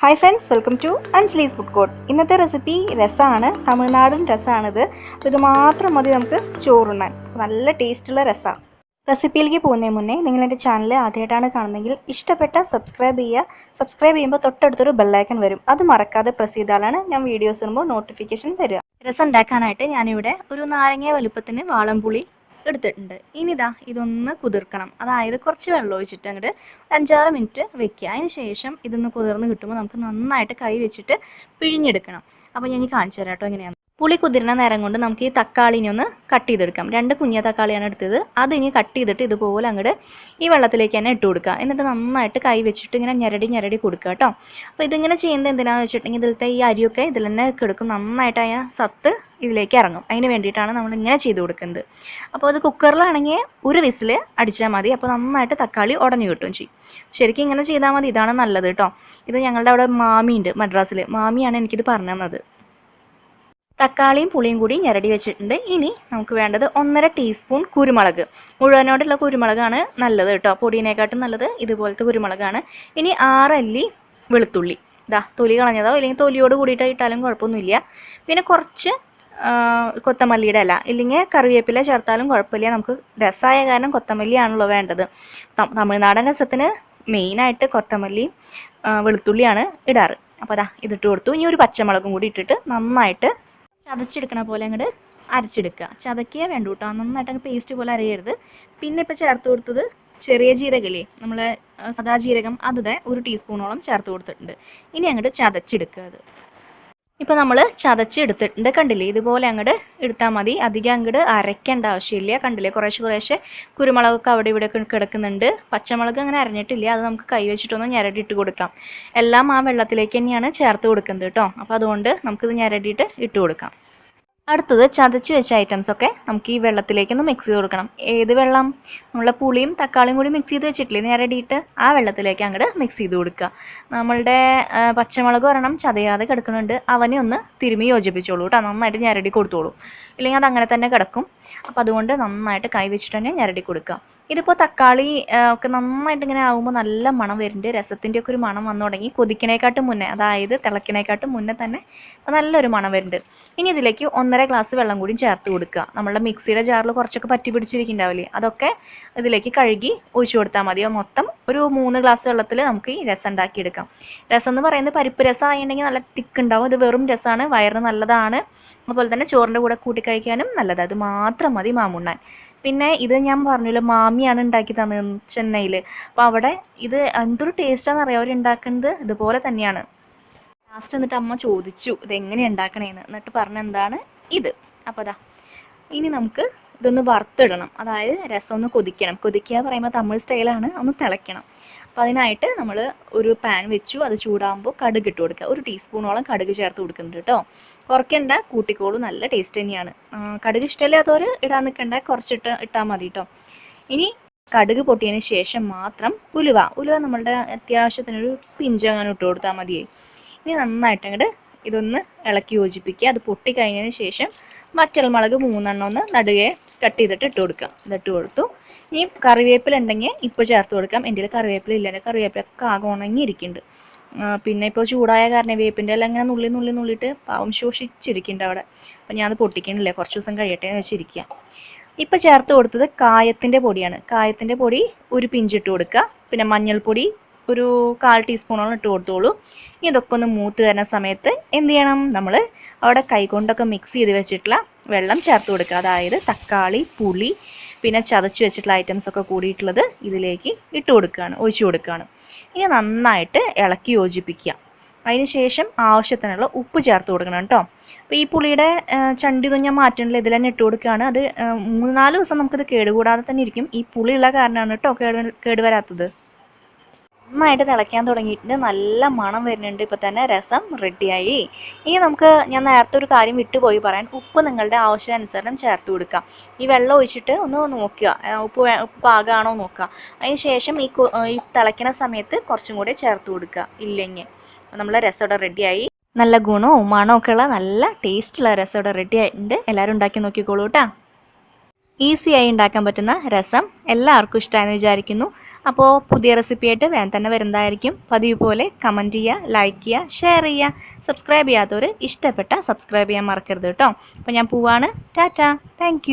Hi friends welcome to Anjali's food court ഇന്നത്തെ recipe രസമാണ് തമിഴ്നാടൻ രസമാണിത് അപ്പോൾ ഇത് മാത്രം മതി നമുക്ക് ചോറുണ്ണാൻ. നല്ല ടേസ്റ്റുള്ള രസമാണ് റെസിപ്പിയിലേക്ക് പോകുന്നതിന് മുന്നേ നിങ്ങൾ എന്റെ ചാനൽ ആദ്യമായിട്ടാണ് കാണുന്നതെങ്കിൽ ഇഷ്ടപ്പെട്ട സബ്സ്ക്രൈബ് ചെയ്യുക. സബ്സ്ക്രൈബ് ചെയ്യുമ്പോൾ തൊട്ടടുത്തൊരു ബെല്ലൈക്കൺ വരും. അത് മറക്കാതെ പ്രസ് ചെയ്താലാണ് ഞാൻ വീഡിയോസ് ഇടുമ്പോൾ നോട്ടിഫിക്കേഷൻ വരിക. രസം ഉണ്ടാക്കാനായിട്ട് ഞാനിവിടെ ഒരു നാരങ്ങ വലുപ്പത്തിന് വാളംപുളി എടുത്തിട്ടുണ്ട്. ഇനിതാ ഇതൊന്ന് കുതിർക്കണം. അതായത് കുറച്ച് വെള്ളം ഒഴിച്ചിട്ട് അങ്ങോട്ട് അഞ്ചാറ് മിനിറ്റ് വെക്കുക. അതിന് ശേഷം ഇതൊന്ന് കുതിർന്ന് കിട്ടുമ്പോൾ നമുക്ക് നന്നായിട്ട് കൈ വെച്ചിട്ട് പിഴിഞ്ഞെടുക്കണം. അപ്പോൾ ഞാൻ കാണിച്ചു തരാം കേട്ടോ എങ്ങനെയാണ് പുളി കുതിരുന്ന നേരം കൊണ്ട് നമുക്ക് ഈ തക്കാളിനെ ഒന്ന് കട്ട് ചെയ്തെടുക്കാം. രണ്ട് കുഞ്ഞ തക്കാളിയാണ് എടുത്തത്. അത് ഇനി കട്ട് ചെയ്തിട്ട് ഇതുപോലെ അങ്ങോട്ട് ഈ വെള്ളത്തിലേക്ക് തന്നെ ഇട്ട് കൊടുക്കുക. എന്നിട്ട് നന്നായിട്ട് കൈ വെച്ചിട്ട് ഇങ്ങനെ ഞെരടി ഞെരടി കൊടുക്കുക കേട്ടോ അപ്പോൾ ഇതിങ്ങനെ ചെയ്യുന്നത് എന്തിനാണെന്ന് വെച്ചിട്ടുണ്ടെങ്കിൽ ഇതിലത്തെ ഈ അരിയൊക്കെ ഇതിൽ തന്നെ കിടക്കും. നന്നായിട്ട് ആ സത്ത് ഇതിലേക്ക് ഇറങ്ങും. അതിന് വേണ്ടിയിട്ടാണ് നമ്മൾ ഇങ്ങനെ ചെയ്ത് കൊടുക്കുന്നത്. അപ്പോൾ അത് കുക്കറിലാണെങ്കിൽ ഒരു വിസിൽ അടിച്ചാൽ മതി. അപ്പോൾ നന്നായിട്ട് തക്കാളി ഉടഞ്ഞു കിട്ടും ചെയ്യും. ശരിക്കും ഇങ്ങനെ ചെയ്താൽ മതി. ഇതാണ് നല്ലത് കേട്ടോ ഇത് ഞങ്ങളുടെ അവിടെ മാമിയുണ്ട് മദ്രാസിൽ മാമിയാണ് എനിക്കിത് പറഞ്ഞു തന്നത്. തക്കാളിയും പുളിയും കൂടി ഞരടി വെച്ചിട്ടുണ്ട്. ഇനി നമുക്ക് വേണ്ടത് ഒന്നര ടീസ്പൂൺ കുരുമുളക്. മുഴുവനോടുള്ള കുരുമുളകാണ് നല്ലത് കേട്ടോ. പൊടിയിനെക്കാട്ടും നല്ലത് ഇതുപോലത്തെ കുരുമുളകാണ്. ഇനി ആറല്ലി വെളുത്തുള്ളി. ഇതാ തൊലി കളഞ്ഞതോ അല്ലെങ്കിൽ തൊലിയോട് കൂടിയിട്ട് ഇട്ടാലും കുഴപ്പമൊന്നുമില്ല. പിന്നെ കുറച്ച് കൊത്തമല്ലിയുടെ ഇല. ഇല്ലെങ്കിൽ കറിവേപ്പില ചേർത്താലും കുഴപ്പമില്ല. നമുക്ക് രസമായ കാരണം കൊത്തമല്ലിയാണല്ലോ വേണ്ടത്. തമിഴ്നാടൻ രസത്തിന് മെയിനായിട്ട് കൊത്തമല്ലിയും വെളുത്തുള്ളിയാണ് ഇടാറ്. അപ്പോൾ അതാ ഇതിട്ട് കൊടുത്തു. ഇനി ഒരു പച്ചമുളകും കൂടി ഇട്ടിട്ട് നന്നായിട്ട് ചതച്ചെടുക്കണ പോലെ അങ്ങോട്ട് അരച്ചെടുക്കുക. ചതക്കിയ വേണ്ട കേട്ടോ നന്നായിട്ട് അങ്ങ് പേസ്റ്റ് പോലെ അരയരുത്. പിന്നെ ഇപ്പോൾ ചേർത്ത് കൊടുത്തത് ചെറിയ ജീരകല്ലേ? നമ്മളെ സദാ ജീരകം അതിതെ ഒരു ടീസ്പൂണോളം ചേർത്ത് കൊടുത്തിട്ടുണ്ട്. ഇനി അങ്ങോട്ട് ചതച്ചെടുക്കുക അത്. ഇപ്പോൾ നമ്മൾ ചതച്ച് എടുത്തിട്ടുണ്ട് കണ്ടില്ലേ? ഇതുപോലെ അങ്ങോട്ട് എടുത്താൽ മതി. അധികം അങ്ങോട്ട് അരയ്ക്കേണ്ട ആവശ്യമില്ല. കണ്ടില്ലേ? കുറേശ്ശെ കുറേശ്ശെ കുരുമുളകൊക്കെ അവിടെ ഇവിടെ കിടക്കുന്നുണ്ട്. പച്ചമുളക് അങ്ങനെ അരഞ്ഞിട്ടില്ല. അത് നമുക്ക് കൈവച്ചിട്ടൊന്ന് ഞെരടിയിട്ട് കൊടുക്കാം. എല്ലാം ആ വെള്ളത്തിലേക്ക് തന്നെയാണ് ചേർത്ത് കൊടുക്കുന്നത് കേട്ടോ. അപ്പോൾ അതുകൊണ്ട് നമുക്കിത് ഞരടിയിട്ട് ഇട്ട് കൊടുക്കാം. അടുത്തത് ചതച്ച് വെച്ച ഐറ്റംസ് ഒക്കെ നമുക്ക് ഈ വെള്ളത്തിലേക്കൊന്ന് മിക്സ് ചെയ്ത് കൊടുക്കണം. ഏത് വെള്ളം? നമ്മളെ പുളിയും തക്കാളിയും കൂടി മിക്സ് ചെയ്ത് വെച്ചിട്ടില്ലേ? നേരടിയിട്ട് ആ വെള്ളത്തിലേക്ക് അങ്ങോട്ട് മിക്സ് ചെയ്ത് കൊടുക്കുക. നമ്മളുടെ പച്ചമുളക് ഒരെണ്ണം ചതയാതെ കിടക്കുന്നുണ്ട്. അവനെ ഒന്ന് തിരുമി യോജിപ്പിച്ചോളൂ കേട്ടോ. നന്നായിട്ട് ഞരടി കൊടുത്തോളൂ. ഇല്ലെങ്കിൽ അത് അങ്ങനെ തന്നെ കിടക്കും. അപ്പോൾ അതുകൊണ്ട് നന്നായിട്ട് കൈ വെച്ചിട്ട് തന്നെ ഞരടി കൊടുക്കുക. ഇതിപ്പോൾ തക്കാളി ഒക്കെ നന്നായിട്ട് ഇങ്ങനെ ആകുമ്പോൾ നല്ല മണം വരുന്നുണ്ട്. രസത്തിന്റെ ഒക്കെ ഒരു മണം വന്നു തുടങ്ങി. കൊതിക്കണേക്കാട്ടും മുന്നേ അതായത് തിളക്കിനേക്കാട്ടും മുന്നേ തന്നെ നല്ലൊരു മണം വരുന്നുണ്ട്. ഇനി ഇതിലേക്ക് ഒന്നര ഗ്ലാസ് വെള്ളം കൂടി ചേർത്ത് കൊടുക്കുക. നമ്മളുടെ മിക്സിയുടെ ജാറിൽ കുറച്ചൊക്കെ പറ്റി പിടിച്ചിരിക്കുന്നുണ്ടാവില്ലേ? അതൊക്കെ ഇതിലേക്ക് കഴുകി ഒഴിച്ചു കൊടുത്താൽ മതി. മൊത്തം ഒരു മൂന്ന് ഗ്ലാസ് വെള്ളത്തിൽ നമുക്ക് ഈ രസം ഉണ്ടാക്കിയെടുക്കാം. രസം എന്ന് പറയുന്നത് പരിപ്പ് രസം ആയിട്ടുണ്ടെങ്കിൽ നല്ല തിക്ക് ഉണ്ടാവും. ഇത് വെറും രസമാണ്. വയറിന് നല്ലതാണ്. അതുപോലെ തന്നെ ചോറിന്റെ കൂടെ കൂട്ടി കഴിക്കാനും നല്ലതാണ് അത് മാത്രം മതി മാമുണ്ണാൻ. പിന്നെ ഇത് ഞാൻ പറഞ്ഞല്ലോ മാമിയാണ് ഉണ്ടാക്കി തന്നത് ചെന്നൈയിൽ. അപ്പോൾ അവിടെ ഇത് എന്തൊരു ടേസ്റ്റാണെന്ന് അറിയാം. അവർ ഉണ്ടാക്കുന്നത് ഇതുപോലെ തന്നെയാണ്. ലാസ്റ്റ് എന്നിട്ട് അമ്മ ചോദിച്ചു ഇത് എങ്ങനെ ഉണ്ടാക്കണേന്ന്? എന്നിട്ട് പറഞ്ഞ എന്താണ്? ഇത്. അപ്പോൾ അതാ ഇനി നമുക്ക് ഇതൊന്ന് വറുത്തിടണം. അതായത് രസം ഒന്ന് കൊതിക്കണം. കൊതിക്കുക പറയുമ്പോൾ തമിഴ് സ്റ്റൈലാണ് ഒന്ന് തിളയ്ക്കണം. അപ്പോൾ അതിനായിട്ട് നമ്മൾ ഒരു പാൻ വെച്ചു. അത് ചൂടാകുമ്പോൾ കടുക് ഇട്ട് കൊടുക്കുക. ഒരു ടീസ്പൂണോളം കടുക് ചേർത്ത് കൊടുക്കുന്നുണ്ട് കേട്ടോ. കുറയ്ക്കണ്ട. കൂട്ടിക്കോളൂ. നല്ല ടേസ്റ്റ് തന്നെയാണ്. കടുക് ഇഷ്ടമില്ലാത്തവർ ഇടാൻ നിൽക്കണ്ട കുറച്ചിട്ട് ഇട്ടാൽ മതി കേട്ടോ. ഇനി കടുക് പൊട്ടിയതിന് ശേഷം മാത്രം ഉലുവ. ഉലുവ നമ്മളുടെ അത്യാവശ്യത്തിനൊരു പിഞ്ചങ്ങനെ ഇട്ട് കൊടുത്താൽ മതിയായി ഇനി നന്നായിട്ട് അങ്ങോട്ട് ഇതൊന്ന് ഇളക്കി യോജിപ്പിക്കുക. അത് പൊട്ടി കഴിഞ്ഞതിന് ശേഷം മറ്റൽമുളക് മൂന്നെണ്ണം ഒന്ന് നടുകെ കട്ട് ചെയ്തിട്ട് ഇട്ട് കൊടുക്കുക. ഇതിട്ട് കൊടുത്തു. ഇനി കറിവേപ്പില ഉണ്ടെങ്കിൽ ഇപ്പോൾ ചേർത്ത് കൊടുക്കാം. എന്റെ കയ്യിൽ കറിവേപ്പില ഇല്ല. എന്റെ കറിവേപ്പിലൊക്കെ ആകെ ഉണങ്ങിയിരിക്കുന്നുണ്ട്. പിന്നെ ഇപ്പോൾ ചൂടായ കാരണം വേപ്പിന്റെ എല്ലാം ഇങ്ങനെ നുള്ളി നുള്ളി നുള്ളിയിട്ട് പാവം ശോഷിച്ചിരിക്കുന്നുണ്ട് അവിടെ. അപ്പം അത് പൊട്ടിക്കണില്ലേ കുറച്ച് ദിവസം കഴിയട്ടെ എന്ന് വെച്ചിരിക്കുക. ഇപ്പോൾ ചേർത്ത് കൊടുത്തത് കായത്തിന്റെ പൊടിയാണ്. കായത്തിന്റെ പൊടി ഒരു പിഞ്ചിട്ട് കൊടുക്കുക. പിന്നെ മഞ്ഞൾപ്പൊടി ഒരു കാൽ ടീസ്പൂണോളം ഇട്ട് കൊടുത്തോളൂ. ഇനി ഇതൊക്കെ ഒന്ന് മൂത്ത് വരുന്ന സമയത്ത് എന്ത് ചെയ്യണം? നമ്മൾ അവിടെ കൈകൊണ്ടൊക്കെ മിക്സ് ചെയ്ത് വെച്ചിട്ടുള്ള വെള്ളം ചേർത്ത് കൊടുക്കുക. അതായത് തക്കാളി പുളി പിന്നെ ചതച്ച് വെച്ചിട്ടുള്ള ഐറ്റംസൊക്കെ കൂടിയിട്ടുള്ളത് ഇതിലേക്ക് ഇട്ട് കൊടുക്കുകയാണ് ഒഴിച്ചു കൊടുക്കുകയാണ്. ഇനി നന്നായിട്ട് ഇളക്കി യോജിപ്പിക്കുക. ശേഷം ആവശ്യത്തിനുള്ള ഉപ്പ് ചേർത്ത് കൊടുക്കണം കേട്ടോ. അപ്പോൾ ഈ പുളിയുടെ ചണ്ടി ഞാൻ മാറ്റണില്ല. ഇതിൽ തന്നെ ഇട്ട് കൊടുക്കുകയാണ്. അത് നാല് ദിവസം നമുക്കിത് കേടുകൂടാതെ തന്നെ ഇരിക്കും. ഈ പുളിയുള്ള കാരണമാണ് കേട്ടോ കേട് കേടുവരാത്തത് നന്നായിട്ട് തിളയ്ക്കാൻ തുടങ്ങിയിട്ടുണ്ട്. നല്ല മണം വരുന്നുണ്ട്. ഇപ്പോൾ തന്നെ രസം റെഡിയായി ഇനി നമുക്ക് ഞാൻ നേരത്തെ ഒരു കാര്യം വിട്ടുപോയി പറയാൻ. ഉപ്പ് നിങ്ങളുടെ ആവശ്യാനുസരണം ചേർത്ത് കൊടുക്കാം. ഈ വെള്ളം ഒഴിച്ചിട്ട് ഒന്ന് നോക്കുക. ഉപ്പ് ഉപ്പ് പാകമാണോ നോക്കുക. അതിന് ശേഷം ഈ ഈ തിളയ്ക്കുന്ന സമയത്ത് കുറച്ചും കൂടി ചേർത്ത് കൊടുക്കുക. ഇല്ലെങ്കിൽ നമ്മളെ രസം ഇവിടെ റെഡിയായി നല്ല ഗുണവും മണമൊക്കെയുള്ള നല്ല ടേസ്റ്റുള്ള രസം ഇവിടെ റെഡി ആയിട്ടുണ്ട്. എല്ലാവരും ഉണ്ടാക്കി നോക്കിക്കോളൂ കേട്ടോ. ഈസിയായി ഉണ്ടാക്കാൻ പറ്റുന്ന രസം എല്ലാവർക്കും ഇഷ്ടമായെന്ന് വിചാരിക്കുന്നു. അപ്പോൾ പുതിയ റെസിപ്പിയായിട്ട് വേഗം തന്നെ വരുന്നതായിരിക്കും. പതിവ് പോലെ കമന്റ് ചെയ്യുക ലൈക്ക് ചെയ്യുക ഷെയർ ചെയ്യുക. സബ്സ്ക്രൈബ് ചെയ്യാത്തവർ ഇഷ്ടപ്പെട്ട സബ്സ്ക്രൈബ് ചെയ്യാൻ മറക്കരുത് കേട്ടോ. അപ്പോൾ ഞാൻ പോവാണ്. ടാറ്റ. താങ്ക്